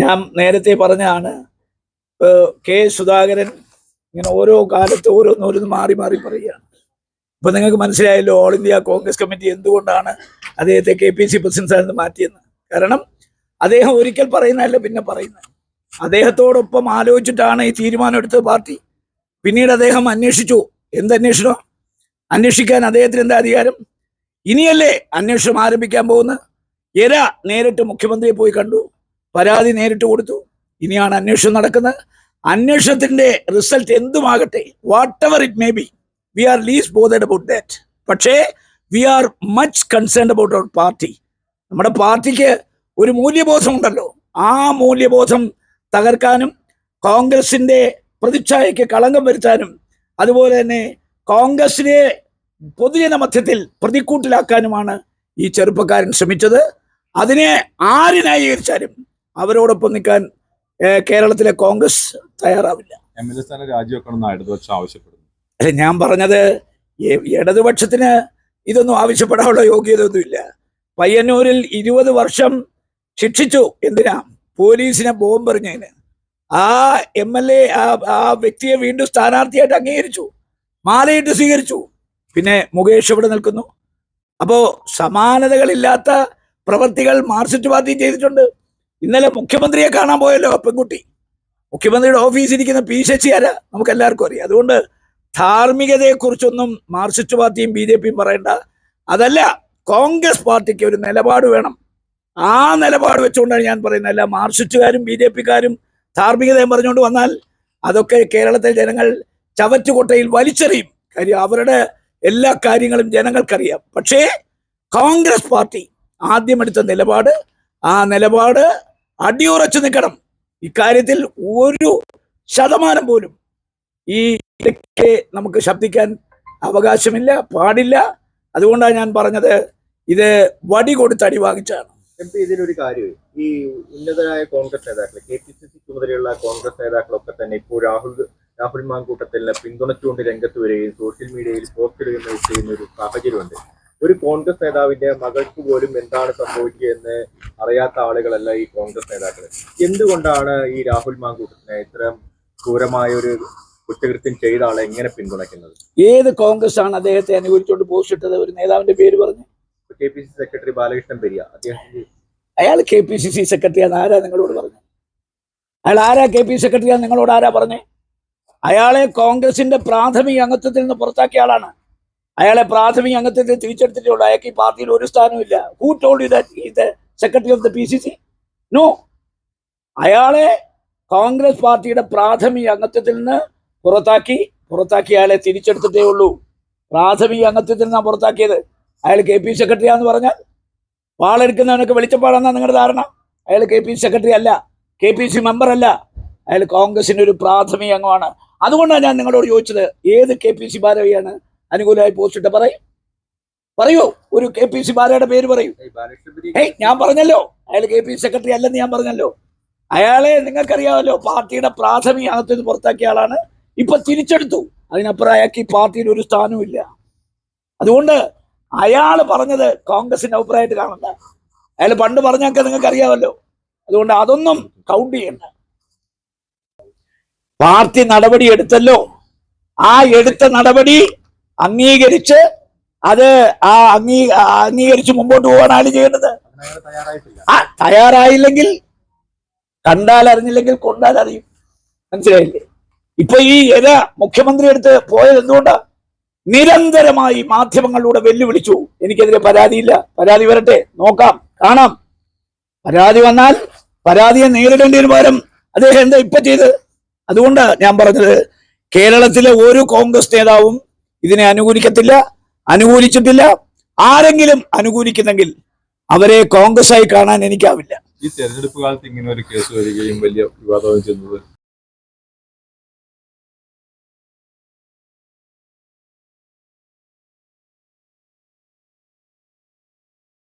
ഞാൻ നേരത്തെ പറഞ്ഞാണ് കെ സുധാകരൻ ഇങ്ങനെ ഓരോ കാലത്ത് ഓരോന്നോരോന്ന് മാറി മാറി പറയുകയാണ്. ഇപ്പൊ നിങ്ങൾക്ക് മനസ്സിലായല്ലോ ഓൾ ഇന്ത്യ കോൺഗ്രസ് കമ്മിറ്റി എന്തുകൊണ്ടാണ് അദ്ദേഹത്തെ കെ പി സി പ്രസിഡന്റ് മാറ്റിയെന്ന്. കാരണം അദ്ദേഹം ഒരിക്കൽ പറയുന്നതല്ല പിന്നെ പറയുന്നത്. അദ്ദേഹത്തോടൊപ്പം ആലോചിച്ചിട്ടാണ് ഈ തീരുമാനം എടുത്തത് പാർട്ടി. പിന്നീട് അദ്ദേഹം അന്വേഷിച്ചു. എന്ത് അന്വേഷണം അന്വേഷിക്കാൻ അദ്ദേഹത്തിന് എന്താ അധികാരം? ഇനിയല്ലേ അന്വേഷണം ആരംഭിക്കാൻ പോകുന്നത്? എര നേരിട്ട് മുഖ്യമന്ത്രിയെ പോയി കണ്ടു. പരാതി നേരിട്ട് കൊടുത്തു. ഇനിയാണ് അന്വേഷണം നടക്കുന്നത്. അന്വേഷണത്തിന്റെ result എന്തുമാകട്ടെ whatever it may be we are less bothered about that പക്ഷേ we are much concerned about our party നമ്മുടെ പാർട്ടിക്ക് ഒരു മൂല്യബോധം ഉണ്ടല്ലോ ആ മൂല്യബോധം തകർക്കാനും കോൺഗ്രസിന്റെ പ്രതിച്ഛായയ്ക്ക് കളങ്കം വരുത്താനും അതുപോലെ തന്നെ കോൺഗ്രസിനെ പൊതുജന മധ്യത്തിൽ പ്രതിക്കൂട്ടിലാക്കാനുമാണ് ഈ ചെറുപ്പക്കാരൻ ശ്രമിച്ചത്. അതിനെ ആര് ന്യായീകരിച്ചാലും അവരോടൊപ്പം നിൽക്കാൻ കേരളത്തിലെ കോൺഗ്രസ് തയ്യാറാവില്ല. അല്ല ഞാൻ പറഞ്ഞത് ഇടതുപക്ഷത്തിന് ഇതൊന്നും ആവശ്യപ്പെടാനുള്ള യോഗ്യതയൊന്നുമില്ല. പയ്യന്നൂരിൽ ഇരുപത് വർഷം ശിക്ഷിച്ചു. എന്തിനാ? പോലീസിനെ ബോംബെറിഞ്ഞതിന്. ആ എം എൽ എ ആ വ്യക്തിയെ വീണ്ടും സ്ഥാനാർത്ഥിയായിട്ട് അംഗീകരിച്ചു. മാലയിട്ട് സ്വീകരിച്ചു. പിന്നെ മുകേഷ് ഇവിടെ നിൽക്കുന്നു. അപ്പോ സമാനതകളില്ലാത്ത പ്രവൃത്തികൾ മാർക്സിസ്റ്റ് പാർട്ടി ചെയ്തിട്ടുണ്ട്. ഇന്നലെ മുഖ്യമന്ത്രിയെ കാണാൻ പോയല്ലോ പെൺകുട്ടി. മുഖ്യമന്ത്രിയുടെ ഓഫീസിൽ ഇരിക്കുന്ന പി ശശി അല്ല നമുക്ക് എല്ലാവർക്കും അറിയാം. അതുകൊണ്ട് ധാർമ്മികതയെക്കുറിച്ചൊന്നും മാർക്സിസ്റ്റ് പാർട്ടിയും ബി ജെ പിയും പറയണ്ട. അതല്ല കോൺഗ്രസ് പാർട്ടിക്ക് ഒരു നിലപാട് വേണം. ആ നിലപാട് വെച്ചുകൊണ്ടാണ് ഞാൻ പറയുന്നത്. അല്ല മാർക്സിസ്റ്റുകാരും ബി ജെ പിക്കാരും ധാർമ്മികതയും പറഞ്ഞുകൊണ്ട് വന്നാൽ അതൊക്കെ കേരളത്തിലെ ജനങ്ങൾ ചവറ്റുകൊട്ടയിൽ വലിച്ചെറിയും. കാര്യം അവരുടെ എല്ലാ കാര്യങ്ങളും ജനങ്ങൾക്കറിയാം. പക്ഷേ കോൺഗ്രസ് പാർട്ടി ആദ്യമെടുത്ത നിലപാട് ആ നിലപാട് അടിയുറച്ചു നിൽക്കണം. ഇക്കാര്യത്തിൽ ഒരു ശതമാനം പോലും ഈ ഇടയ്ക്ക് നമുക്ക് ശബ്ദിക്കാൻ അവകാശമില്ല പാടില്ല. അതുകൊണ്ടാണ് ഞാൻ പറഞ്ഞത് ഇത് വടി കൊടുത്ത് അടി വാങ്ങിച്ചാണ്. എം പി ഇതിലൊരു കാര്യം? ഈ ഉന്നതരായ കോൺഗ്രസ് നേതാക്കൾ കെ പി സി സി ചുമതലയുള്ള കോൺഗ്രസ് നേതാക്കളൊക്കെ തന്നെ ഇപ്പോൾ രാഹുൽ രാഹുൽ മാങ്കൂട്ടത്തിനെ പിന്തുണച്ചുകൊണ്ട് രംഗത്ത് വരികയും സോഷ്യൽ മീഡിയയിൽ പോസ്റ്റ് ചെയ്യുന്ന ഒരു സാഹചര്യമുണ്ട്. ഒരു കോൺഗ്രസ് നേതാവിന്റെ മകൾക്ക് പോലും എന്താണ് സംഭവിക്കുക എന്ന് അറിയാത്ത ആളുകളല്ല ഈ കോൺഗ്രസ് നേതാക്കൾ എന്തുകൊണ്ടാണ് ഈ രാഹുൽ മാങ്കൂട്ടത്തിനെ ഇത്തരം ക്രൂരമായ ഒരു കുറ്റകൃത്യം ചെയ്ത ആളെ എങ്ങനെ പിന്തുണയ്ക്കുന്നത്? ഏത് കോൺഗ്രസ് ആണ് അദ്ദേഹത്തെ അനുകൂലിച്ചുകൊണ്ട് പോസ്റ്റ് ഇട്ടത് ഒരു നേതാവിന്റെ പേര് പറഞ്ഞു. K P C C secretary Balakrishnan Periya അദ്ദേഹം അയാൾ കെ പി സി സി സെക്രട്ടറിയാന്ന് ആരാ നിങ്ങളോട് പറഞ്ഞു? അയാൾ ആരാ കെ പി സെക്രട്ടറിയാന്ന് നിങ്ങളോട് ആരാ പറഞ്ഞേ? അയാളെ കോൺഗ്രസിന്റെ പ്രാഥമിക അംഗത്വത്തിൽ നിന്ന് പുറത്താക്കിയ ആളാണ്. അയാളെ പ്രാഥമിക അംഗത്വത്തിൽ തിരിച്ചെടുത്തിട്ടുള്ളൂ അയാൾക്ക് ഈ പാർട്ടിയിൽ ഒരു സ്ഥാനവുമില്ല who told you that is the secretary of the P C C no അയാളെ കോൺഗ്രസ് പാർട്ടിയുടെ പ്രാഥമിക അംഗത്വത്തിൽ നിന്ന് പുറത്താക്കി പുറത്താക്കി അയാളെ തിരിച്ചെടുത്തിട്ടേ ഉള്ളൂ. പ്രാഥമിക അംഗത്വത്തിൽ നിന്നാണ് പുറത്താക്കിയത്. അയാൾ കെ പി സെക്രട്ടറിയാന്ന് പറഞ്ഞാൽ വാളെടുക്കുന്നവനൊക്കെ വെളിച്ചപ്പാടാന്നാ നിങ്ങളുടെ ധാരണ. അയാൾ കെ പി സെക്രട്ടറി അല്ല. കെ പി സി മെമ്പർ അല്ല. അയാൾ കോൺഗ്രസിന്റെ ഒരു പ്രാഥമിക അംഗമാണ്. അതുകൊണ്ടാണ് ഞാൻ നിങ്ങളോട് ചോദിച്ചത് ഏത് കെ പി സി ഭാരവിയാണ് അനുകൂലമായി പോസ്റ്റ് ഇട്ട് പറയും. പറയൂ. ഒരു കെ പി സി ബാലയുടെ പേര് പറയൂ. ഏയ് ഞാൻ പറഞ്ഞല്ലോ. അയാൾ കെ പി സെക്രട്ടറി അല്ലെന്ന് ഞാൻ പറഞ്ഞല്ലോ. അയാളെ നിങ്ങൾക്കറിയാമല്ലോ പാർട്ടിയുടെ പ്രാഥമിക അംഗത്തിൽ നിന്ന് പുറത്താക്കിയ ആളാണ്. ഇപ്പൊ തിരിച്ചെടുത്തു. അതിനപ്പുറം അയാൾക്ക് ഈ പാർട്ടിയിൽ ഒരു സ്ഥാനവും ഇല്ല. അതുകൊണ്ട് അയാൾ പറഞ്ഞത് കോൺഗ്രസിന്റെ അഭിപ്രായത്തിൽ കാണണ്ട അയാൾ പണ്ട് പറഞ്ഞൊക്കെ നിങ്ങൾക്ക് അറിയാമല്ലോ അതുകൊണ്ട് അതൊന്നും കൗണ്ട് ചെയ്യണ്ട. പാർട്ടി നടപടി എടുത്തല്ലോ. ആ എടുത്ത നടപടി അംഗീകരിച്ച് അത് ആ അംഗീ അംഗീകരിച്ച് മുമ്പോട്ട് പോകാനാണ് ചെയ്യേണ്ടത്? ആ തയ്യാറായില്ലെങ്കിൽ കണ്ടാൽ അറിഞ്ഞില്ലെങ്കിൽ കൊണ്ടാൽ അറിയും. മനസ്സിലായില്ലേ? ഇപ്പൊ ഈ ഇര മുഖ്യമന്ത്രി എടുത്ത് പോയത് എന്തുകൊണ്ടാ? നിരന്തരമായി മാധ്യമങ്ങളിലൂടെ വെല്ലുവിളിച്ചു. എനിക്കെതിരെ പരാതിയില്ല. പരാതി വരട്ടെ. നോക്കാം. കാണാം. പരാതി വന്നാൽ പരാതിയെ നേരിടേണ്ടതിന് പകരം അദ്ദേഹം എന്താ ഇപ്പൊ ചെയ്ത് അതുകൊണ്ട് ഞാൻ പറഞ്ഞത്. കേരളത്തിലെ ഒരു കോൺഗ്രസ് നേതാവും ഇതിനെ അനുകൂലിക്കത്തില്ല അനുകൂലിച്ചിട്ടില്ല. ആരെങ്കിലും അനുകൂലിക്കുന്നെങ്കിൽ അവരെ കോൺഗ്രസ് ആയി കാണാൻ എനിക്കാവില്ല. ഈ തെരഞ്ഞെടുപ്പ് കാലത്ത് ഇങ്ങനെ ഒരു കേസ് വരികയും വലിയ വിവാദം ചെന്നത്